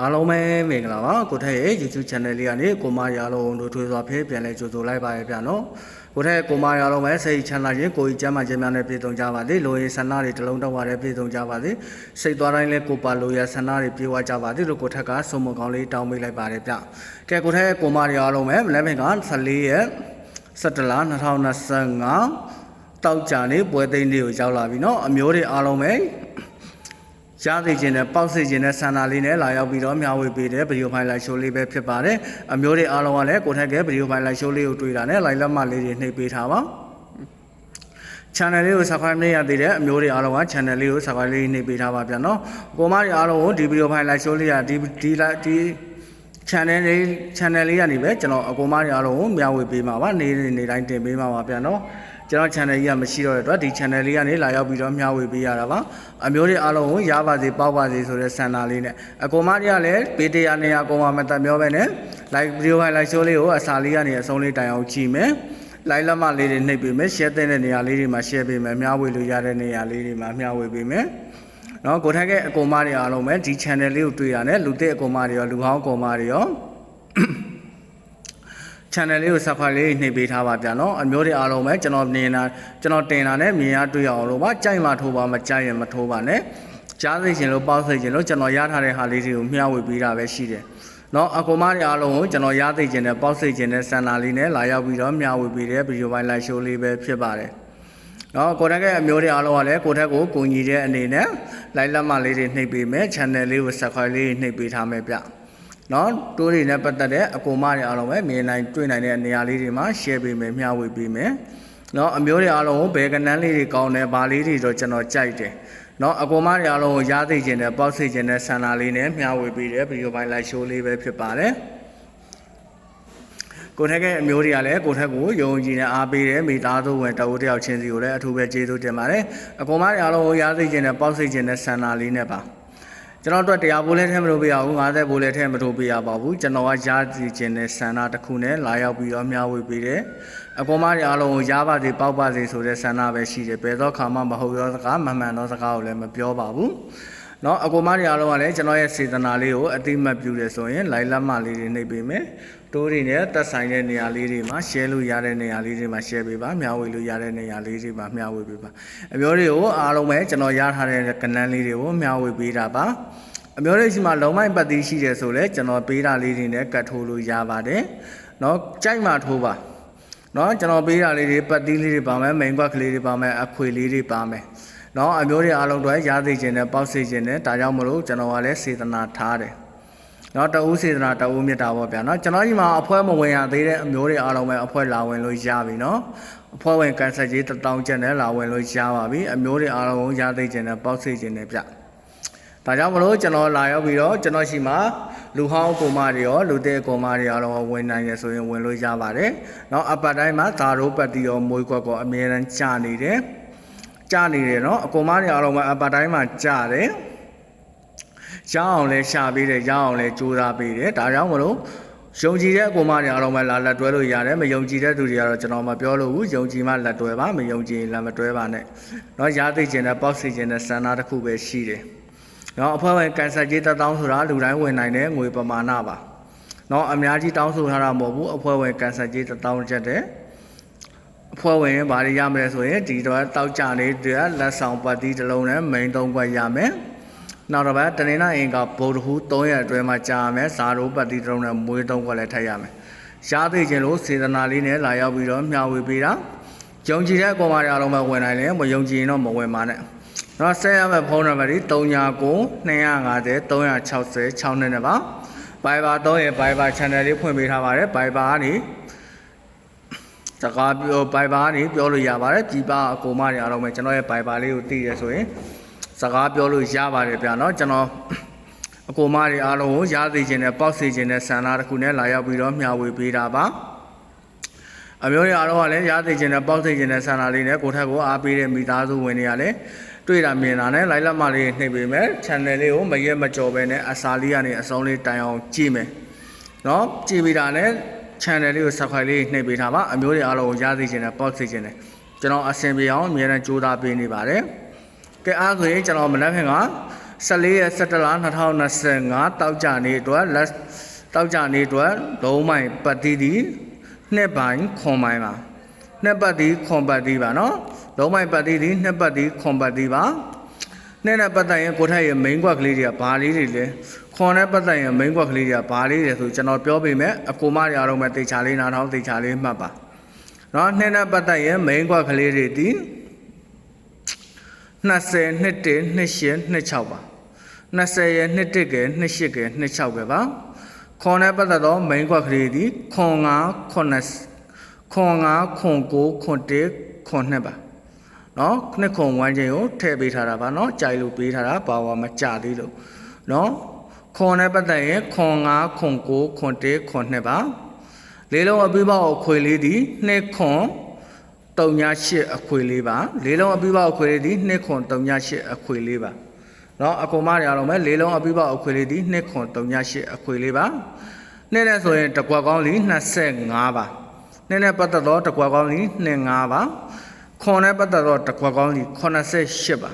အားလုံးပဲမင်္ဂလာပါကိုထက်ရဲ့ YouTube channel လေးကနေကိုမရအောင်တို့ထွေးစွာဖေးပြန်လဲကြိုဆိုလိုက်ပါရပြန်နော်ကိုထက်ကိုမရအောင်ပဲစိတ်ချမ်းသာခြင်းကိုယ်ကြီးကျမ်းမာခြင်းများနဲ့ပြည့်စုံကြပါစေလိုရည်ဆန္ဒတွေတလုံးတောက်ပါရဲပြည့်စုံကြပါစေစိတ်သွားတိုင်းလဲကိုပါလိုရည်ဆန္ဒတွေပြေဝကြပါစေလို့ကိုထက်ကဆုံးမကောင်းလေးတောင်းပေးလိုက်ပါရပြကဲကိုထက်ကိုမရအောင်ပဲမလဲမင်္ဂ14ရက်17လ2025တောက်ကြနေပွဲသိန်းတွေကိုရောက်လာပြီနော်အမျိုးတွေအားလုံးပဲ ရသိခြင်းနဲ့ပေါက်စေခြင်းနဲ့ဆန္ဒလေးနဲ့လာရောက်ပြီးတော့မျှဝေပေးတဲ့ဗီဒီယိုဖိုင်လိုက်ရှိုးလေးပဲဖြစ်ပါတယ်အမျိုးတွေအားလုံးကလည်းကိုထက်ကဗီဒီယိုဖိုင်လိုက်ရှိုးလေးကိုတွေ့တာနဲ့လိုက်လက်မလေးတွေနှိပ်ပေးထားပါ channel လေးကို subscribe လုပ်ရသေးတဲ့အမျိုးတွေအားလုံးက channel လေးကို subscribe လေးနှိပ်ပေးထားပါဗျာနော်ကိုမတွေအားလုံးကိုဒီဗီဒီယိုဖိုင်လိုက်ရှိုးလေးကဒီဒီဒီ channel လေး channel လေးကနေပဲကျွန်တော်အကူမတွေအားလုံးကိုမျှဝေပေးမှာပါနေ့နေ့တိုင်းတင်ပေးမှာပါဗျာနော် ကျွန်တော် channel ကြီးကမရှိတော့တဲ့အတွက်ဒီ channel လေးကနေလာရောက်ပြီးတော့မျှဝေပေးရတာပါအမျိုးတွေအားလုံးကိုရပါစေပေါက်ပါစေဆိုတဲ့ဆန္ဒလေးနဲ့အကူမတွေကလည်းပေတရာနေရာအကူမမတက်ပြောပဲနဲ့ like video ဖိုင် like show လေးကိုအစာလေးကနေအဆုံးလေးတိုင်အောင်ကြည့်မယ်လိုက်လက်မလေးတွေနှိပ်ပေးမယ် share တဲ့နေရာလေးတွေမှာ share ပေးမယ်မျှဝေလို့ရတဲ့နေရာလေးတွေမှာမျှဝေပေးမယ်နော်ကိုထက်ကအကူမတွေအားလုံးပဲဒီ channel လေးကိုတွေ့ရတယ်လူတဲ့အကူမတွေရောလူဟောင်းအကူမတွေရော channel လေးကို subscribe လေးနှိပ်ပေးထားပါဗျာနော်အမျိုးတွေအားလုံးပဲကျွန်တော်မြင်တာကျွန်တော်တင်တာနဲ့မြင်ရတွေ့ရအောင်လို့ပါကြိုက်မှထိုးပါမကြိုက်ရင်မထိုးပါနဲ့ကြားသိချင်လို့ပေါက်သိချင်လို့ကျွန်တော်ရထားတဲ့ဟာလေးတွေကိုမျှဝေပေးတာပဲရှိတယ်နော်အကူမတွေအားလုံးကိုကျွန်တော်ရသိချင်တဲ့ပေါက်သိချင်တဲ့စံနာလေးနဲ့လာရောက်ပြီးတော့မျှဝေပေးတဲ့ဗီဒီယိုပိုင်း live show လေးပဲဖြစ်ပါတယ်နော်ကိုတက်ကအမျိုးတွေအားလုံးကလည်းကိုတက်ကိုကူညီတဲ့အနေနဲ့ live လက်မလေးတွေနှိပ်ပေးမယ် channel လေးကို subscribe လေးနှိပ်ပေးထားမယ်ဗျ နော်တိုးတွေနဲ့ပတ်သက်တဲ့အကူမတွေအားလုံးပဲမြင်နိုင်တွေ့နိုင်တဲ့နေရာလေးတွေမှာ share ပေးမယ်မျှဝေပေးမယ်နော်အမျိုးတွေအားလုံးကိုဘယ်ကနန်းလေးတွေကောင်းတယ်ဘာလေးတွေတော့ကျွန်တော်ကြိုက်တယ်နော်အကူမတွေအားလုံးကိုရားသိခြင်းနဲ့ပေါက်သိခြင်းနဲ့ဆန္ဒလေးနဲ့မျှဝေပေးတဲ့ဗီဒီယိုပိုင်း live show လေးပဲဖြစ်ပါတယ်ကိုထက်ကအမျိုးတွေကလည်းကိုထက်ကိုယုံကြည်နဲ့အားပေးတဲ့မိသားစုဝင်တအုပ်တယောက်ချင်းစီကိုလည်းအထူးပဲကျေးဇူးတင်ပါတယ်အကူမတွေအားလုံးကိုရားသိခြင်းနဲ့ပေါက်သိခြင်းနဲ့ဆန္ဒလေးနဲ့ပါ ကျွန်တော်တို့တရားဘိုးလည်းထဲမလို့ပြရဘူး90ဘိုးလည်းထဲမလို့ပြရပါဘူးကျွန်တော်ကရားသိခြင်းနဲ့ဆန္ဒတစ်ခုနဲ့လာရောက်ပြီးတော့မျှဝေပေးတယ်အကူမတွေအားလုံးကိုရားပါစေပေါက်ပါစေဆိုတဲ့ဆန္ဒပဲရှိတယ်ဘယ်သောခါမှမဟုတ်သောစကားမမှန်သောစကားကိုလည်းမပြောပါဘူး เนาะအကူမတွေအားလုံးကလည်းကျွန်တော်ရဲ့စေတနာလေးကိုအတိမတ်ပြုတယ်ဆိုရင်လိုက်လက်မလေးတွေနှိပ်ပေးမယ်တိုးတွေနဲ့သက်ဆိုင်တဲ့နေရာလေးတွေမှာ share လို့ရတဲ့နေရာလေးတွေမှာ share ပေးပါမျှဝေလို့ရတဲ့နေရာလေးတွေမှာမျှဝေပေးပါအမျိုးတွေကိုအားလုံးပဲကျွန်တော်ရထားတဲ့ကဏ္ဍလေးတွေကိုမျှဝေပေးတာပါအမျိုးတွေရှိမှလုံမိုက်ပတ်သီးရှိတယ်ဆိုလဲကျွန်တော်ပေးတာလေးတွေနဲ့ကတ်ထိုးလို့ရပါတယ်เนาะကြိုက်မှထိုးပါเนาะကျွန်တော်ပေးတာလေးတွေပတ်သီးလေးတွေပါမယ်မိန်ကွက်ကလေးတွေပါမယ်အခွေလေးတွေပါမယ် เนาะအမျိုးတွေအားလုံးတွေရားသိခြင်းနဲ့ပေါက်စေခြင်းနဲ့ဒါကြောင့်မလို့ကျွန်တော်ကလည်းစေတနာထားတယ် เนาะတအူးစေတနာတအူးမြတ်တာပေါ့ဗျာเนาะကျွန်တော်ဒီမှာအဖွဲမဝင်ရသေးတဲ့အမျိုးတွေအားလုံးပဲအဖွဲလာဝင်လို့ရပြီเนาะအဖွဲဝင်ကန်ဆက်ကြီးတောင်းချက်နဲ့လာဝင်လို့ရပါပြီအမျိုးတွေအားလုံးကိုရသိခြင်းနဲ့ပေါက်စေခြင်းနဲ့ဗျဒါကြောင့်မလို့ကျွန်တော်လာရောက်ပြီးတော့ကျွန်တော်ရှိမှာလူဟောင်းကိုမတွေရောလူတဲ့ကိုမတွေအားလုံးဝင်နိုင်ရဆိုရင်ဝင်လို့ရပါတယ်เนาะအပတ်တိုင်းမှာဓာရိုးပတ်တီရောမွေးကွက်ကောအမြဲတမ်းကြာနေတယ် ကြာနေတယ်เนาะအကိုမတွေအားလုံးကအပတ်တိုင်းမှာကြာတယ် ရအောင်လဲရှာပေးတယ်ရအောင်လဲကြိုးစားပေးတယ်ဒါကြောင့်မလို့ယုံကြည်တဲ့အကူမတွေအားလုံးပဲလာလက်တွဲလို့ရတယ်မယုံကြည်တဲ့သူတွေကတော့ကျွန်တော်မပြောလို့ဘူးယုံကြည်မှလက်တွဲပါမယုံကြည်ရင်လည်းမတွဲပါနဲ့เนาะရားသိခြင်းနဲ့ပေါက်စီခြင်းနဲ့စန္ဒတစ်ခုပဲရှိတယ်เนาะအဖွဲ့ဝင်ကန်ဆယ်ကြီးတစ်တောင်းဆိုတာလူတိုင်းဝင်နိုင်တဲ့ငွေပမာဏပါเนาะအများကြီးတောင်းဆိုထားတာမဟုတ်ဘူးအဖွဲ့ဝင်ကန်ဆယ်ကြီးတစ်တောင်းချက်တဲ့အ ဖွဲ့ဝင်ဘာတွေရမလဲဆိုရင်ဒီတော့တောက်ကြနေတဲ့လက်ဆောင်ပတ်တီးတစ်လုံးနဲ့မိန်သုံးခွက်ရမယ်နောက်တော့ဗာတနေနာအင်ကဗုဒ္ဓဟူး3ရက်အတွင်းမှာကြာမယ်ဇာရိုးပတ်တိတုံးနဲ့မွေးတုံးကလည်းထည့်ရမယ်ရှားသိခြင်းလို့စေတနာလေးနဲ့လာရောက်ပြီးတော့မျှဝေပေးတာယုံကြည်တဲ့အကောင်မတွေအားလုံးပဲဝင်နိုင်တယ်မယုံကြည်ရင်တော့မဝင်ပါနဲ့တော့ဆက်ရမယ့်ဖုန်းနံပါတ်ဒီ39 250 360 6နဲ့ပါ Viber 3ရဲ့ Viber channel လေးဖွင့်ပေးထားပါတယ် Viber ကနေ စကားပြော Viber ကနေပြောလို့ရပါတယ်ပြည်ပအကောင်မတွေအားလုံးပဲကျွန်တော်ရဲ့ Viber လေးကိုသိရဆိုရင် စကားပြောလို့ရပါတယ်ဗျာเนาะကျွန်တော်အကိုမတွေအားလုံးကိုရားသိခြင်းနဲ့ပေါက်စေခြင်းနဲ့ဆန္ဒတစ်ခုနဲ့လာရောက်ပြီးတော့မျှဝေပေးတာပါအမျိုးတွေအားလုံးကလည်းရားသိခြင်းနဲ့ပေါက်စေခြင်းနဲ့ဆန္ဒလေးနဲ့ကိုယ့်ထက်ကိုအားပေးတဲ့မိသားစုဝင်တွေကလည်းတွေ့တာမြင်တာနဲ့လိုက်လက်မလေးနှိပ်ပေးမယ် channel လေးကိုမရက်မကြော်ပဲနဲ့အစာလေးကနေအစုံလေးတိုင်အောင်ကြည့်မယ်เนาะကြည့်ပြီးတာနဲ့ channel လေးကို subscribe လေးနှိပ်ပေးထားပါအမျိုးတွေအားလုံးကိုရားသိခြင်းနဲ့ပေါက်စေခြင်းနဲ့ကျွန်တော်အဆင်ပြေအောင်အမြဲတမ်းကြိုးစားပေးနေပါတယ်ကဲအားဆိုရင်ကျွန်တော်မနက်ဖြန်က14ရက်17လ2025တောက်ကြနေ့အတွက်လက်တောက်ကြနေ့အတွက်ဒုံးမိုင်ပတ်တီးသည်နှစ်ပိုင်းခွန်ပိုင်းပါနှစ်ပတ်တီးခွန်ပတ်တီးပါနော်ဒုံးမိုင်ပတ်တီးသည်နှစ်ပတ်တီးခွန်ပတ်တီးပါနဲ့နဲ့ပတ်သက်ရင်ကိုထက်ရဲ့ main ကွက်ကလေးတွေကဘာလေးတွေလဲ ခွန်နဲ့ပတ်သက်ရင် main ကွက်ကလေးတွေကဘာလေးတွေဆိုကျွန်တော်ပြောပေးမယ်အကူမရအောင်ပဲတေချာလေးနားထောင်တေချာလေးမှတ်ပါနော်နှစ်နဲ့ပတ်သက်ရင် main ကွက်ကလေးတွေဒီ20နှစ်1 28 26ပါ20ရဲ့နှစ်1ကဲ28ကဲ26ကဲပါခွန်နဲ့ပတ်သက်တော့ main ကွက်ကလေးဒီခွန်9ခွန်9ခွန်9ခွန်9ခွန်1ခွန်2ပါနော်နှစ်ခွန်ဝမ်းချင်းကိုထည့်ပေးထားတာပါနော်ကြိုက်လို့ပေးထားတာပါဝါမကြသေးလို့နော် ခွန်နဲ့ပတ်သက်ရင်ခွန်9ခွန်9ခွန်1ခွန်2ပါလေးလုံးအပြိပောက်အခွေလေးဒီနှစ်ခွန်38အခွေလေးပါလေးလုံးအပြိပောက်အခွေလေးဒီနှစ်ခွန်38အခွေလေးပါနော်အကုန်မရအောင်မယ်လေးလုံးအပြိပောက်အခွေလေးဒီနှစ်ခွန်38အခွေလေးပါနှစ်နဲ့ဆိုရင်တကွက်ကောင်းလေး25ပါနှစ်နဲ့ပတ်သက်တော့တကွက်ကောင်းလေး25ပါခွန်နဲ့ပတ်သက်တော့တကွက်ကောင်းလေး88ပါ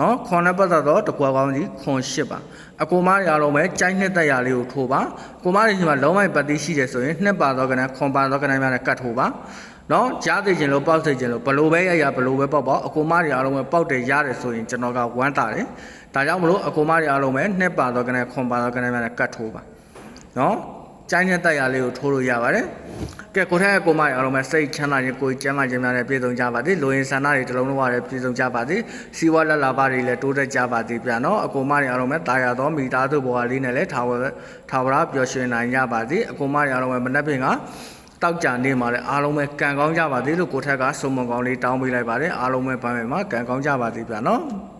နော်ခွန်နဲ့ပတ်သက်တော့တကွာကောင်းကြီးခွန်၈ပါအကူမရအောင်ပဲကြိုက်နှစ်တက်ရလေးကိုထိုးပါကိုမတွေဒီမှာလုံးဝပတ်တိရှိတယ်ဆိုရင်နှစ်ပါတော့ကနခွန်ပါတော့ကနများနဲ့ကတ်ထိုးပါနော်ကြားသိခြင်းလို့ပေါက်သိခြင်းလို့ဘလို့ပဲရရဘလို့ပဲပေါက်ပေါ့အကူမတွေအားလုံးပဲပေါက်တယ်ရတယ်ဆိုရင်ကျွန်တော်ကဝမ်းတာတယ်ဒါကြောင့်မလို့အကူမတွေအားလုံးပဲနှစ်ပါတော့ကနခွန်ပါတော့ကနများနဲ့ကတ်ထိုးပါနော် ကျိုင်းတဲ့တက်ရလေးကိုထိုးလို့ရပါတယ်။ကဲကိုထက်ကိုမရအောင်မယ်စိတ်ချမ်းသာခြင်းကိုယ်ကျမ်းမာခြင်းများနဲ့ပြည့်စုံကြပါစေ။လူရင်ဆန္ဒတွေတစ်လုံးလုံးဝလည်းပြည့်စုံကြပါစေ။စီဝါလက်လာပါတွေလည်းတိုးတက်ကြပါစေဗျာနော်။အကိုမရအောင်မယ်တာယာသောမိသားစုဘဝလေးနဲ့လည်းထာဝရထာဝရပျော်ရွှင်နိုင်ကြပါစေ။အကိုမရအောင်မယ်မနှက်ပင်ကတောက်ကြနေမှာလည်းအားလုံးပဲကံကောင်းကြပါစေလို့ကိုထက်ကစုံမကောင်းလေးတောင်းပေးလိုက်ပါတယ်။အားလုံးပဲပန်းမယ်မှာကံကောင်းကြပါစေဗျာနော်။